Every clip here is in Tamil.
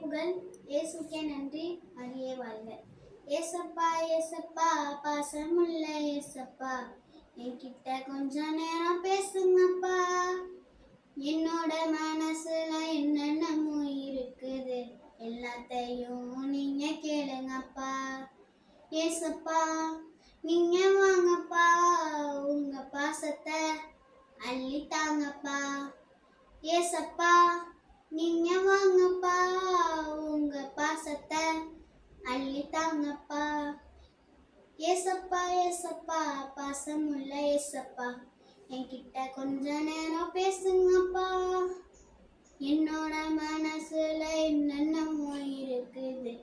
புகழ் இயேசுக்கே நன்றி. மரியே வாழ்க. ஏசப்பா ஏசப்பா பாசமுள்ள ஏசப்பா. என்கிட்ட கொஞ்ச நேரம் பேசுங்கப்பா. என்னோட மனசுல என்னென்னமோ இருக்குது. எல்லாத்தையும் நீங்க கேளுங்கப்பா. ஏசப்பா நீங்க வாங்கப்பா. உங்க பாசத்தை அள்ளித்தாங்கப்பா ஏசப்பா நீங்க வாங்க உங்க பாசத்தை வாங்கப்பா. ஏசப்பா ஏசப்பா பாசமுள்ள ஏசப்பா. என்கிட்ட கொஞ்ச நேரம் பேசுங்கப்பா. என்னோட மனசுல என்னென்னமோ இருக்குது.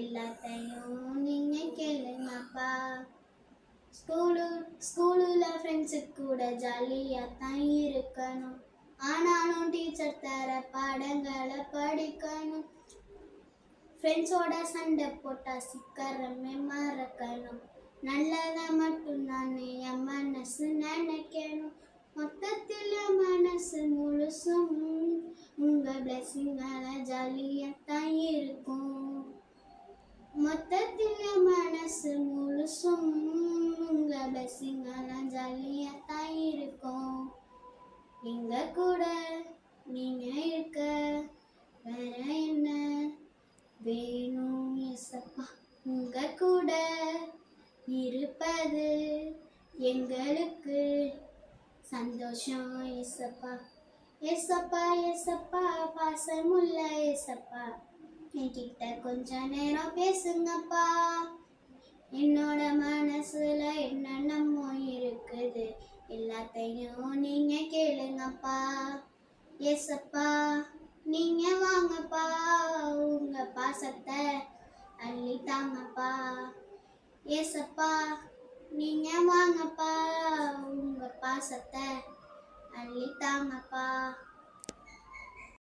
எல்லாத்தையும் நீங்க கேளுங்கப்பா. ஸ்கூலு ஸ்கூலில் ஃப்ரெண்ட்ஸு கூட ஜாலியாக தான் இருக்கணும். ஆனாலும் டீச்சர் தர பாடங்களை படிக்கணும். ஃப்ரெண்ட்ஸோட சண்டை போட்டால் சிக்கரமே மறக்கணும். நல்லதை மட்டும்தான் என் மனசு நினைக்கணும். மொத்தத்தில் மனசு முழுசும் உங்கள் பிளெஸிங்கால ஜாலியத்தான் இருக்கும். மொத்தத்தில் மனசு முழுசும் உங்கள் பிளெஸிங்கால ஜாலியாக இருப்பது எங்களுக்கு சந்தோஷம் ஏசப்பா. ஏசப்பா ஏசப்பா பாசமுள்ள ஏசப்பா. என்கிட்ட கொஞ்ச நேரம் பேசுங்கப்பா. என்னோட மனசுல என்னென்னமோ இருக்குது எல்லாத்தையும் நீங்க கேளுங்கப்பா. ஏசப்பா நீங்க வாங்கப்பா. உங்க பாசத்தை அள்ளி தாங்கப்பா. ஏசப்பா நீங்க வாங்கப்பா உங்க பாசத்தை அள்ளி தாங்கப்பா.